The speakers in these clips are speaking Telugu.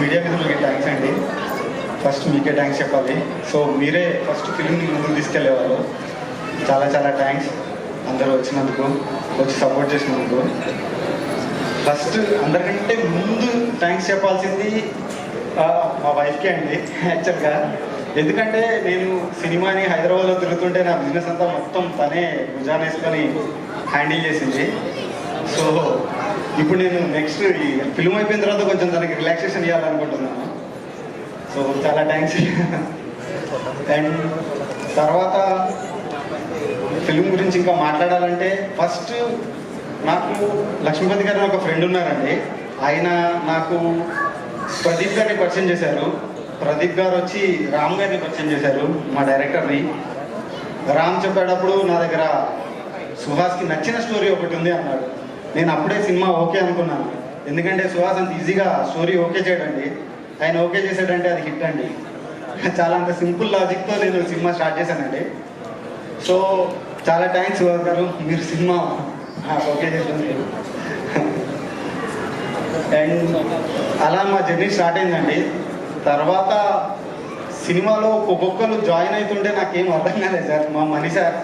మీడియా మిత్రులకి థ్యాంక్స్ అండి. ఫస్ట్ మీకే థ్యాంక్స్ చెప్పాలి. సో మీరే ఫస్ట్ ఫిలింని ముందుకు తీసుకెళ్ళేవారు. చాలా చాలా థ్యాంక్స్ అందరూ వచ్చినందుకు వచ్చి సపోర్ట్ చేసినందుకు. ఫస్ట్ అందరికంటే ముందు థ్యాంక్స్ చెప్పాల్సింది మా వైఫ్కే అండి యాక్చువల్గా ఎందుకంటే నేను సినిమాని హైదరాబాద్లో తిరుగుతుంటే నా బిజినెస్ అంతా మొత్తం తనే భుజాన్ వేసుకొని హ్యాండిల్ చేసింది. సో ఇప్పుడు నేను నెక్స్ట్ ఈ ఫిల్మ్ అయిపోయిన తర్వాత కొంచెం దానికి రిలాక్సేషన్ ఇవ్వాలనుకుంటున్నాను సో చాలా థ్యాంక్స్ అండ్ తర్వాత ఫిల్మ్ గురించి ఇంకా మాట్లాడాలంటే ఫస్ట్ నాకు లక్ష్మీపతి గారు ఒక ఫ్రెండ్ ఉన్నారండి. ఆయన నాకు ప్రదీప్ గారిని పరిచయం చేశారు. ప్రదీప్ గారు వచ్చి రామ్ గారిని పరిచయం చేశారు మా డైరెక్టర్ని రామ్ చెప్పేటప్పుడు నా దగ్గర సుహాస్కి నచ్చిన స్టోరీ ఒకటి ఉంది అన్నాడు. నేను అప్పుడే సినిమా ఓకే అనుకున్నాను. ఎందుకంటే సుహాస్ అంత ఈజీగా స్టోరీ ఓకే చేయడండి. ఆయన ఓకే చేశాడంటే అది హిట్ అండి. చాలా అంత సింపుల్ లాజిక్తో నేను సినిమా స్టార్ట్ చేశానండి. సో చాలా థ్యాంక్స్ సుహాస్ గారు. మీరు సినిమా ఓకే చేసినందుకు అండ్ అలా మా జర్నీ స్టార్ట్ అయిందండి. తర్వాత సినిమాలో ఒక్కొక్కరు జాయిన్ అవుతుంటే నాకేం అర్థం కాలేదు సార్. మా మనీ సార్.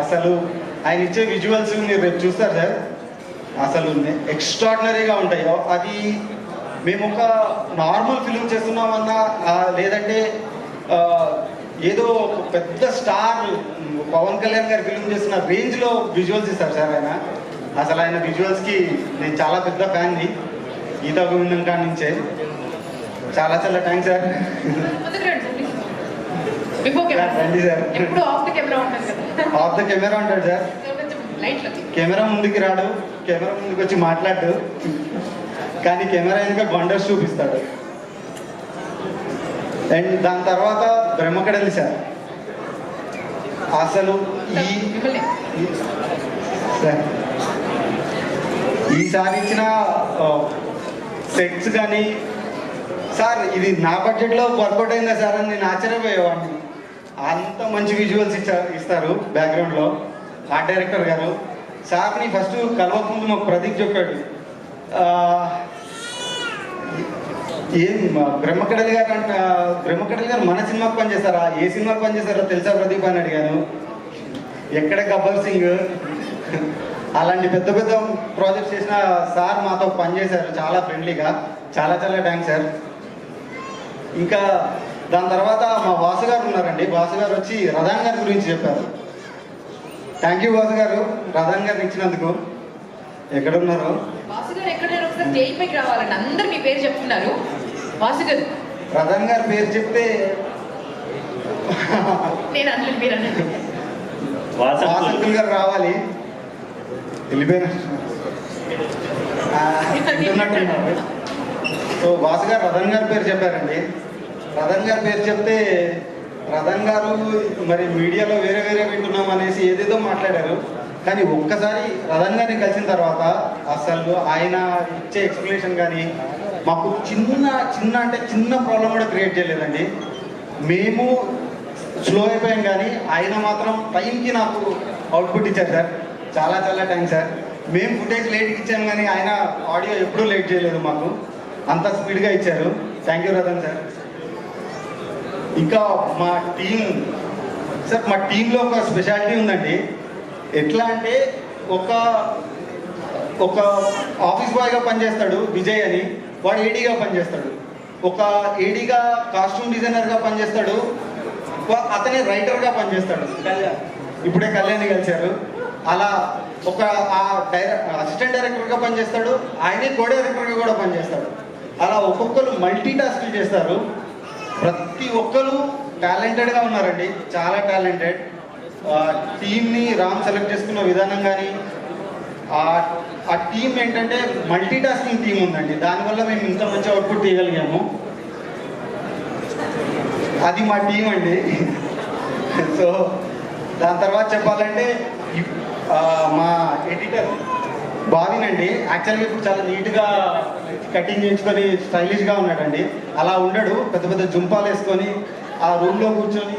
అసలు ఆయన ఇచ్చే విజువల్స్ మీరు రేపు చూస్తారు సార్. అసలు ఎక్స్ట్రాడినరీగా ఉంటాయి. అది మేము ఒక నార్మల్ ఫిలిం చేస్తున్నామన్నా లేదంటే ఏదో ఒక పెద్ద స్టార్ పవన్ కళ్యాణ్ గారి ఫిలిం చేస్తున్న రేంజ్లో విజువల్స్ ఇస్తారు సార్ ఆయన. అసలు ఆయన విజువల్స్కి నేను చాలా పెద్ద ఫ్యాన్ని ఈత గోవిందం కాడి నుంచే. చాలా చాలా థ్యాంక్స్ సార్. బిఫోర్ కెమెరా ఎప్పుడు ఆఫ్ ద కెమెరా ఉంటుంది కదా. ఆఫ్ ద కెమెరా ఉంటాడు సార్ కెమెరా ముందుకి రాడు కెమెరా ముందుకు వచ్చి మాట్లాడు. కానీ కెమెరా వెనుక వండర్స్ చూపిస్తాడు. అండ్ దాని తర్వాత బ్రహ్మకడలి సార్ అసలు ఈ ఈసారి ఇచ్చిన సెట్స్ కానీ సార్ ఇది నా బడ్జెట్లో వర్కౌట్ అయిందా సార్ అని నేను ఆశ్చర్యపోయేవాడిని. అంత మంచి విజువల్స్ ఇస్తారు ఇస్తారు బ్యాక్గ్రౌండ్లో ఆర్ట్ డైరెక్టర్ గారు. సార్ని ఫస్ట్ కలవకముందు మాకు ప్రదీప్ చెప్పాడు. ఏం బ్రహ్మకడలి గారు అంట బ్రహ్మకడలి గారు మన సినిమాకి పనిచేస్తారా? ఏ సినిమాకి పనిచేస్తారో తెలుసా ప్రదీప్ అని అడిగాను. ఎక్కడ గబ్బర్ సింగ్? అలాంటి పెద్ద పెద్ద ప్రాజెక్ట్స్ చేసిన సార్ మాతో పనిచేశారు. చాలా ఫ్రెండ్లీగా చాలా చాలా థ్యాంక్స్ సార్ ఇంకా దాని తర్వాత మా వాసు గారు ఉన్నారండి. వాసు గారు వచ్చి రథాన్ గారి గురించి చెప్పారు. థ్యాంక్ యూ వాసు గారు రథాన్ గారిని ఇచ్చినందుకు. ఎక్కడ ఉన్నారు వాసు గారు ఎక్కడ ఒకసారి స్టేజ్ పైకి రావాలండి. అందరు మీ పేరు చెప్తున్నారు. వాసు గారు రథాన్ గారి పేరు చెప్తే నేను అనలేదు మీరు గారు రావాలి. వెళ్ళిపోయిన. ఆ, వింటున్నట్టున్నారు. సో వాసు గారు రథన్ గారి పేరు చెప్పారండి. రథన్ గారి పేరు చెప్తే రథన్ గారు మరి మీడియాలో వేరే వేరే వింటున్నాం అనేసి ఏదేదో మాట్లాడారు. కానీ ఒక్కసారి ప్రధాన్ గారిని కలిసిన తర్వాత అసలు ఆయన ఇచ్చే ఎక్స్ప్లెనేషన్ కానీ మాకు చిన్న చిన్న అంటే చిన్న ప్రాబ్లం కూడా క్రియేట్ చేయలేదండి. మేము స్లో అయిపోయాం కానీ ఆయన మాత్రం టైంకి నాకు అవుట్పుట్ ఇచ్చారు సార్. చాలా చాలా థ్యాంక్స్ సార్. మేము ఫుటేజ్ లేట్కి ఇచ్చాము కానీ ఆయన ఆడియో ఎప్పుడూ లేట్ చేయలేదు మాకు. అంత స్పీడ్గా ఇచ్చారు. Thank you Ratan sir. ఇంకా మా టీం సార్ మా టీంలో ఒక స్పెషాలిటీ ఉందండి. ఎట్లా అంటే ఒక ఒక ఆఫీస్ బాయ్గా పనిచేస్తాడు విజయ్ అని. వాడు ఏడీగా పనిచేస్తాడు. ఒక ఏడీగా కాస్ట్యూమ్ డిజైనర్గా పనిచేస్తాడు. అతని అతనే రైటర్గా పనిచేస్తాడు. కళ్యాణ్ ఇప్పుడే కళ్యాణ్ కలిశారు. అలా ఒక ఆ డైరెక్ట్ అసిస్టెంట్ డైరెక్టర్గా పనిచేస్తాడు. ఆయనే కో డైరెక్టర్గా కూడా పనిచేస్తాడు. అలా ఒక్కొక్కరు మల్టీ టాస్క్లు చేస్తారు. ప్రతి ఒక్కరు టాలెంటెడ్గా ఉన్నారండి. చాలా టాలెంటెడ్ టీమ్ని రామ్ సెలెక్ట్ చేసుకున్న విధానం కానీ ఆ టీం ఏంటంటే మల్టీ టాస్కింగ్ టీం ఉందండి దానివల్ల మేము ఇంత మంచి అవుట్పుట్ తీయగలిగాము. అది మా టీం అండి. సో దాని తర్వాత చెప్పాలంటే మా ఎడిటర్ బావినండి యాక్చువల్గా ఇప్పుడు చాలా నీట్గా కటింగ్ చేయించుకొని స్టైలిష్గా ఉన్నాడండి. అలా ఉండడు. పెద్ద పెద్ద జుంపాలు వేసుకొని ఆ రూమ్లో కూర్చొని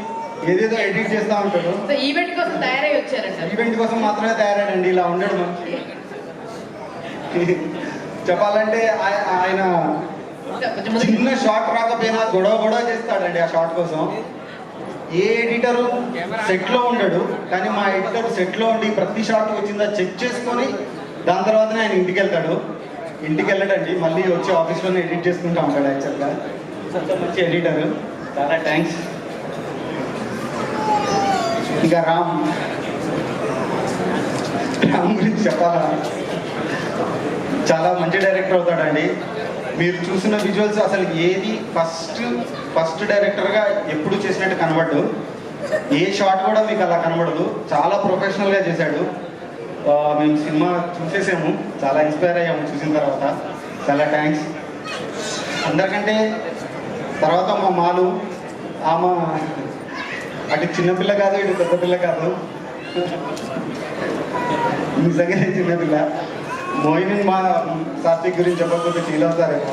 ఏదేదో ఎడిట్ చేస్తూ ఉంటాడు. ఈవెంట్ కోసం తయారై వచ్చారంట. ఈవెంట్ కోసం మాత్రమే తయారాడండి. ఇలా ఉండడు మంచి చెప్పాలంటే ఆయ- ఆయన చిన్న షాట్ రాకపోయినా గొడవ గొడవ చేస్తాడండి ఆ షాట్ కోసం. ఏ ఎడిటర్ సెట్లో ఉండడు. కానీ మా ఎడిటర్ సెట్లో ఉండి ప్రతి షాట్ వచ్చిందా చెక్ చేసుకొని దాని తర్వాతనే ఆయన ఇంటికి వెళ్తాడు ఇంటికి వెళ్ళడండి మళ్ళీ వచ్చి ఆఫీస్లోనే ఎడిట్ చేసుకుంటా ఉంటాడు యాక్చువల్గా మంచి ఎడిటర్ చాలా థ్యాంక్స్ ఇంకా రామ్. రామ్ గురించి చెప్పాలా? చాలా మంచి డైరెక్టర్ అవుతాడండి. మీరు చూసిన విజువల్స్ అసలు ఏది ఫస్ట్ ఫస్ట్ డైరెక్టర్గా ఎప్పుడు చేసినట్టు కనబడ్డు ఏ షాట్ కూడా మీకు అలా కనబడదు. చాలా ప్రొఫెషనల్గా చేశాడు. మేము సినిమా చూసేసాము. చాలా ఇన్స్పైర్ అయ్యాము చూసిన తర్వాత. చాలా థ్యాంక్స్ అందరికంటే తర్వాత మా మాలు ఆమె అటు చిన్నపిల్ల కాదు ఇటు పెద్ద పిల్ల కాదు. నిజంగానే చిన్నపిల్ల మోహిని మా సాత్విక్ గురించి చెప్పకపోతే ఫీల్ అవుతారేమో.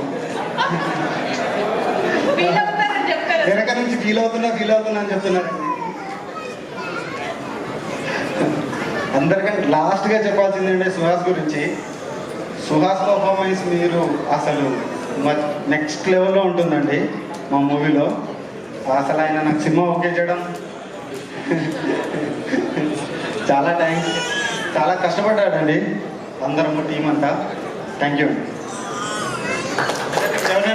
వెనక నుంచి ఫీల్ అవుతున్నా ఫీల్ అవుతున్నా అని చెప్తున్నారండి అందరికంటే లాస్ట్గా చెప్పాల్సింది ఏంటంటే సుహాస్ గురించి. సుహాస్ పర్ఫార్మెన్స్ మీరు అసలు నెక్స్ట్ లెవెల్లో ఉంటుందండి మా మూవీలో అసలు ఆయన నాకు సినిమా ఓకే చేయడం. చాలా థ్యాంక్స్ చాలా కష్టపడ్డాడండి. అందరం టీం అంతా. థ్యాంక్ యూ అండి.